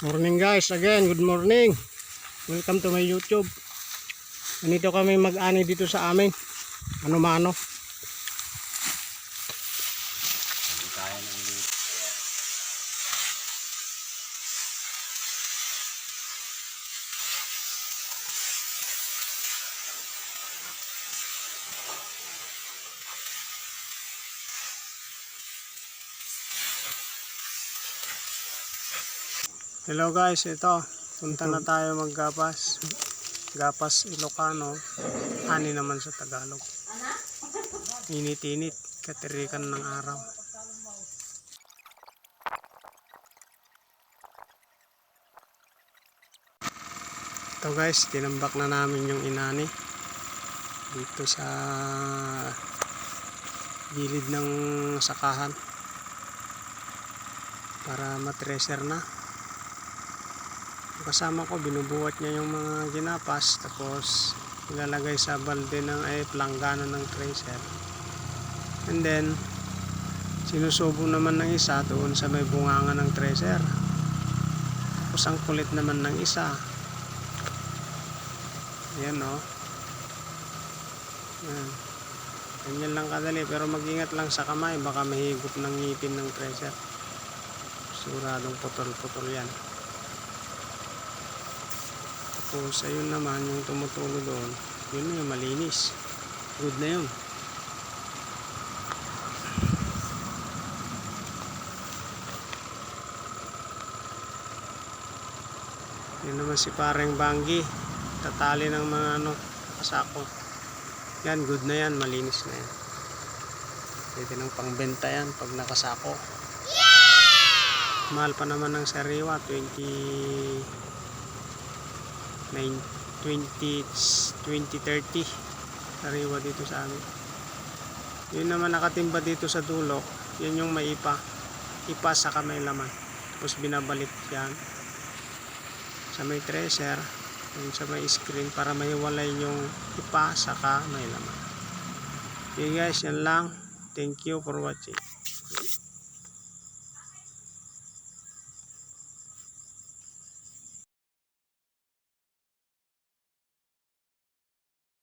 Morning guys, again, good morning. Welcome to my YouTube. Nandito kami mag-ani dito sa amin. Ano-mano. Hello guys, ito. Punta na tayo maggapas. Gapas Ilocano. Ani naman sa Tagalog. Init-init. Katirikan ng araw. Ito guys, tinambak na namin yung inani. Dito sa gilid ng sakahan. Para matreser na kasama ko binubuhat niya yung mga ginapas tapos ilalagay sa balde ng ay planggana ng tracer. And then sinusubo naman ng isa doon sa may bunganga ng tracer. Tapos ang kulit naman ng isa. Ayan o Ayan. ganyan lang kadali pero mag-ingat lang sa kamay. Baka mahigop ng ngipin ng tracer. Suradong putol-putol yan tapos ayun naman yung tumutulo doon, yun na yung malinis. Good na yun. Yun naman si pareng banggi. Tatali ng mga ano, kasako. Yan, good na yan, malinis na yan. Pwede nang pangbenta yan pag nakasako. Mahal pa naman ng sariwa, 20 9, 20, 2030 sariwa dito sa amin. Yun naman nakatimba dito sa dulo. Yun yung may ipa sa kamay laman. Tapos binabalik yan. Sa may tracer yun sa may screen para mahiwalay yung ipa sa kamay laman. Okay guys yan lang. Thank you for watching